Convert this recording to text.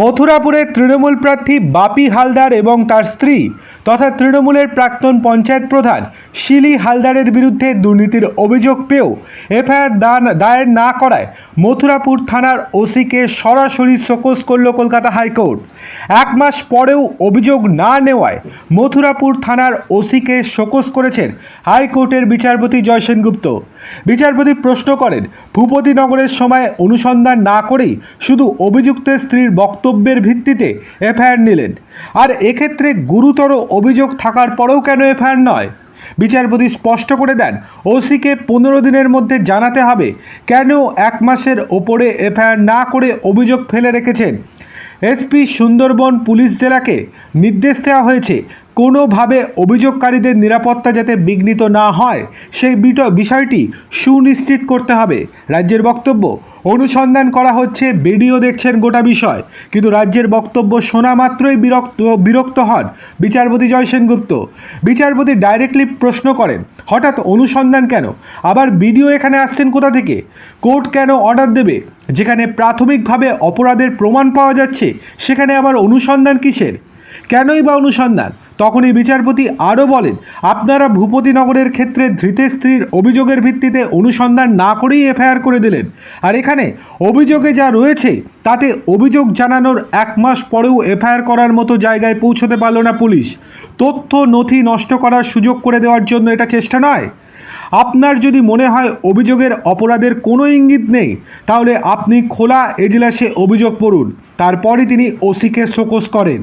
মথুরাপুরের তৃণমূল প্রার্থী বাপি হালদার এবং তার স্ত্রী তথা তৃণমূলের প্রাক্তন পঞ্চায়েত প্রধান শিলি হালদারের বিরুদ্ধে দুর্নীতির অভিযোগ পেয়েও এফআইআর দায়ের না করায় মথুরাপুর থানার ওসিকে সরাসরি শোকজ করল কলকাতা হাইকোর্ট। এক মাস পরেও অভিযোগ না নেওয়ায় মথুরাপুর থানার ওসিকে শোকজ করেছেন হাইকোর্টের বিচারপতি জয় সেনগুপ্ত। বিচারপতি প্রশ্ন করেন, ভূপতিনগরের সময় অনুসন্ধান না করেই শুধু অভিযুক্তের স্ত্রীর বক্তব্যের ভিত্তিতে এফআইআর নিলেন। আর এক্ষেত্রে গুরুতর অভিযোগ থাকার পরেও কেন এফআইআর নয়? বিচারপতি স্পষ্ট করে দেন, ওসিকে পনেরো দিনের মধ্যে জানাতে হবে কেন এক মাসের ওপরে এফআইআর না করে অভিযোগ ফেলে রেখেছেন। এসপি সুন্দরবন পুলিশ জেলাকে নির্দেশ দেওয়া হয়েছে কোনোভাবে অভিযোগকারীদের নিরাপত্তা যাতে বিঘ্নিত না হয়, সেই বিট- বিষয়টি সুনিশ্চিত করতে হবে। রাজ্যের বক্তব্য, অনুসন্ধান করা হচ্ছে বিডিও দেখছেন গোটা বিষয়। কিন্তু রাজ্যের বক্তব্য শোনা মাত্রই বিরক্ত বিরক্ত হন বিচারপতি জয় সেনগুপ্ত। বিচারপতি ডাইরেক্টলি প্রশ্ন করেন, হঠাৎ অনুসন্ধান কেন? আবার বিডিও এখানে আসছেন কোথা থেকে? কোর্ট কেন অর্ডার দেবে? যেখানে প্রাথমিকভাবে অপরাধের প্রমাণ পাওয়া যাচ্ছে, সেখানে আবার অনুসন্ধান কিসের? কেনই বা অনুসন্ধান? তখনই বিচারপতি আরও বলেন, আপনারা ভূপতিনগরের ক্ষেত্রে ধৃতের স্ত্রীর অভিযোগের ভিত্তিতে অনুসন্ধান না করেই এফআইআর করে দিলেন। আর এখানে অভিযোগে যা রয়েছে, তাতে অভিযোগ জানানোর এক মাস পরেও এফআইআর করার মতো জায়গায় পৌঁছতে পারল না পুলিশ। তথ্য নথি নষ্ট করার সুযোগ করে দেওয়ার জন্য এটা চেষ্টা নয়। আপনার যদি মনে হয় অভিযোগের অপরাধের কোনো ইঙ্গিত নেই, তাহলে আপনি খোলা এজলাসে অভিযোগ পড়ুন। তারপরই তিনি ওসিকে শোকস করেন।